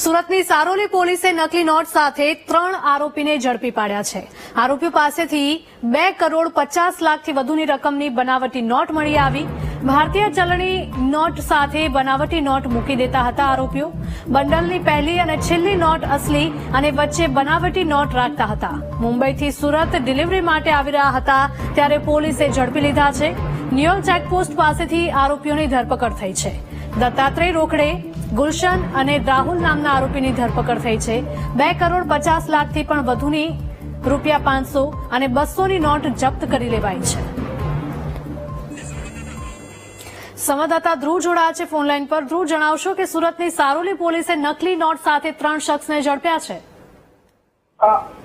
સુરતની સારોલી પોલીસે નકલી નોટ સાથે ત્રણ આરોપીને ઝડપી પાડ્યા છે. આરોપીઓ પાસેથી બે કરોડ પચાસ લાખથી વધુની રકમની બનાવટી નોટ મળી આવી. ભારતીય ચલણી નોટ સાથે બનાવટી નોટ મૂકી દેતા હતા આરોપીઓ. બંડલની પહેલી અને છેલ્લી નોટ અસલી અને વચ્ચે બનાવટી નોટ રાખતા હતા. મુંબઈથી સુરત ડિલિવરી માટે આવી રહ્યા હતા ત્યારે પોલીસે ઝડપી લીધા છે. ન્યુયોર્ક ચેકપોસ્ટ પાસેથી આરોપીઓની ધરપકડ થઈ છે. દત્તાત્રેય રોકડે ગુલશન અને રાહુલ નામના આરોપીની ધરપકડ થઈ છે. બે કરોડ પચાસ લાખથી પણ વધુની રૂપિયા પાંચસો અને બસોની નોટ જપ્ત કરી લેવાઈ છે. સંવાદદાતા ધ્રુવ જોડાયા છે ફોનલાઈન પર. ધ્રુવ, જણાવશો કે સુરતની સારોલી પોલીસે નકલી નોટ સાથે ત્રણ શખ્સને ઝડપ્યા છે?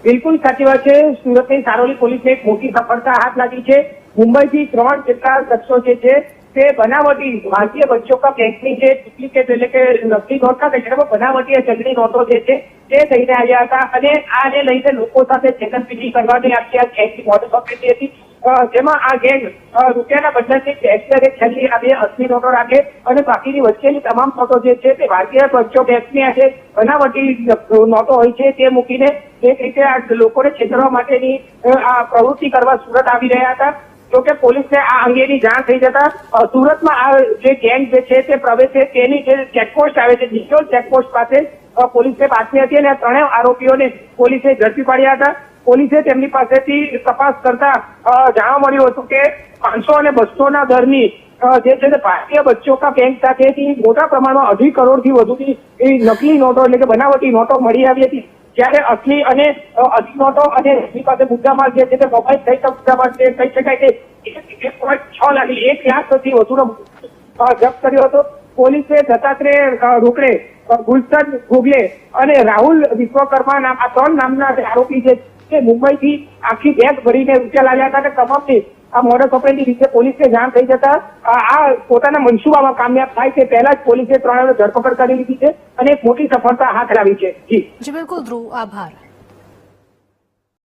બિલકુલ સાચી વાત છે. સુરતની સારોલી પોલીસે એક મોટી સફળતા હાથ લાગી છે. મુંબઈથી ત્રણ જેટલા શખ્સો જે છે તે બનાવટી. ભારતીય બચ્ચો કા બેંકની જે ડુપ્લિકેટ એટલે કે નકલી નોટ હતા કચરામાં બનાવટી ચલણી નોટો જે છે, તે લઈને આવ્યા હતા અને આને લઈને લોકો સાથે છેતરપિંડી કરવાની આખી આ મોડસ ઓપરેટી હતી. જેમાં આ ગેંગ રૂપિયાના બદલાથી ટેક્સર એક છેલ્લી આ બે અસલી નોટો રાખે અને બાકીની વચ્ચેની તમામ નોટો જે છે, તે ભારતીય બચ્ચો બેંકની આજે બનાવટી નોટો હોય છે, તે મૂકીને એક રીતે આ લોકોને છેતરવા માટેની આ પ્રવૃત્તિ કરવા સુરત આવી રહ્યા હતા. જોકે પોલીસને આ અંગેની જાણ થઈ જતા સુરતમાં આ જે ગેંગ જે છે તે પ્રવેશે, તેની જે ચેકપોસ્ટ આવે છે, ડિજિટલ ચેકપોસ્ટ પાસે પોલીસે બાતમી હતી અને ત્રણેય આરોપીઓને પોલીસે ઝડપી પાડ્યા હતા. પોલીસે તેમની પાસેથી તપાસ કરતા જાણવા મળ્યું હતું કે પાંચસો અને બસોના દરની જે છે તે ભારતીય બચ્ચો કા બેંક સાથેથી મોટા પ્રમાણમાં અઢી કરોડથી વધુની નકલી નોટો એટલે કે બનાવટી નોટો મળી આવી હતી. જ્યારે અસલી અને અસલી નોટો અને એની પાસે મુદ્દામાલ જે છે તે મોબાઈલ સહિત મુદ્દામાલ છે, કહી શકાય કે એક- પોઈન્ટ છ લાખ એક લાખથી વધુનો જપ્ત કર્યો હતો. પોલીસે દત્તાત્રેય રોકડે ગુલશન, ગોગલે અને રાહુલ વિશ્વકર્મા નામ, આ ત્રણ નામના આરોપી છે તે મુંબઈથી આખી બેગ ભરીને રૂપિયા લાવ્યા હતા અને તમામની આ મોડસ ઓપરેન્ડી રીતે પોલીસને જાણ થઈ જતા આ પોતાના મનસુબામાં કામયાબ થાય તે પહેલા જ પોલીસે ત્રણેયને ધરપકડ કરી લીધી છે અને એક મોટી સફળતા હાથ લાવી છે. જી, બિલકુલ ધ્રુવ, આભાર.